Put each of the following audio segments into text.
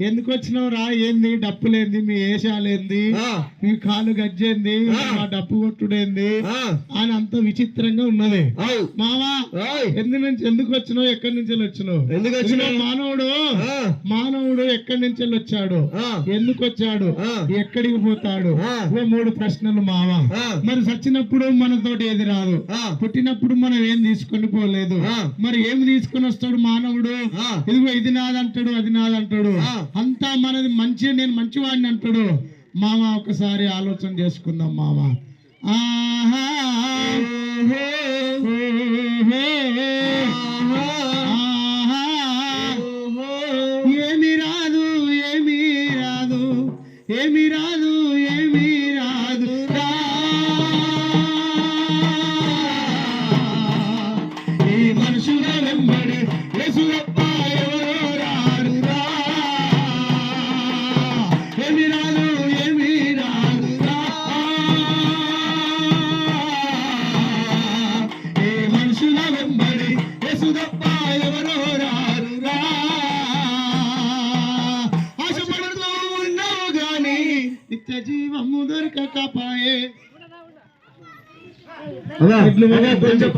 ఎందుకు వచ్చినావు రా? ఏంది? డప్పులేంది మీ ఏషాలేంది ఆ, మీ కాలు గజ్జేంది? ఆ. మా డప్పు కొట్టుడేంది? అని అంత విచిత్రంగా ఉన్నది. మావా ఎందు నుంచి ఎందుకు వచ్చినావు? ఎక్కడి నుంచి వచ్చినావు? ఎందుకు వచ్చినావు? మానవుడు. మానవుడు ఎక్కడి నుంచి వచ్చాడు? ఎందుకు వచ్చాడు. ఎక్కడికి పోతాడు. ఇవో మూడు ప్రశ్నలు మావా. మరి చచ్చినప్పుడు మనతోటి ఏది రాదు. పుట్టినప్పుడు మనం ఏం తీసుకొని పోలేదు. మరి ఏం తీసుకొని వస్తాడు మానవుడు. ఇదిగో ఇది నాదంటాడు అది నాదంటాడు. అంతా మనది మంచి నేను మంచివాడిని అంటాడు మామ ఒకసారి ఆలోచన చేసుకుందాం మామ ఆహా. ఆహా. ఏమి రాదు ఏమి రాదు ఏమి రాదు ఏమి రాదు ఈ మనుషుల వెంబడి నిత్య జీవము దొరకకపాయే అలా, ఇట్లు అలా కొంచెం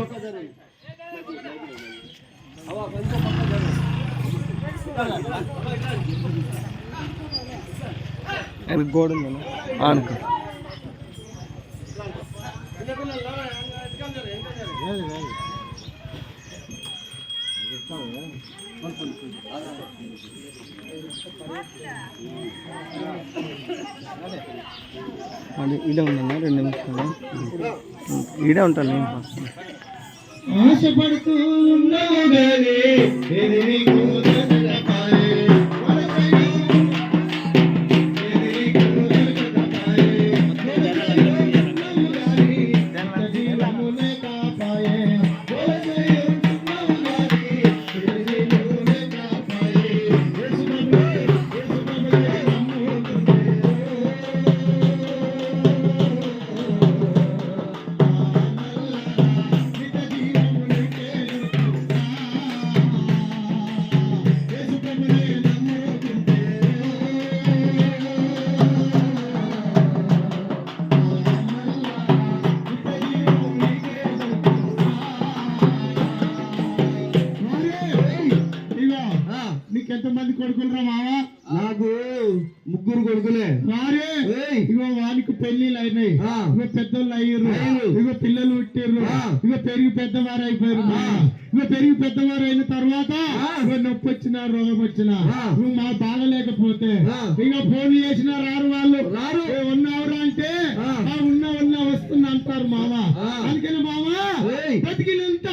గోడ ఆనుకో అది ఇదే ఉందన్న? రెండు నిమిషాలు. ఈడే ఉంటాను నేను. ఆశపడుతూ ఉన్నావు నీకెంతమంది కొడుకులరా మావా నాకు ముగ్గురు కొడుకులే వారే ఇగో వానికి పెళ్ళిళ్ళు అయినాయి. ఇగో పెద్దోళ్ళు అయ్యారు. ఇగో పిల్లలు పుట్టిర్రు. ఇగో పెరిగి పెద్దవారు అయిపోయారు ఇగో పెరిగి పెద్దవారు అయిన తర్వాత. ఇగో నొప్పి వచ్చినా రోగం వచ్చినా. నువ్వు మా బాగలేకపోతే. ఇక ఫోన్ చేసినా రారు వాళ్ళు రారు. ఉన్నావురా అంటే ఉన్నా ఉన్నా వస్తున్నా అంటారు మామ. అందుకని మామ. బతికినంత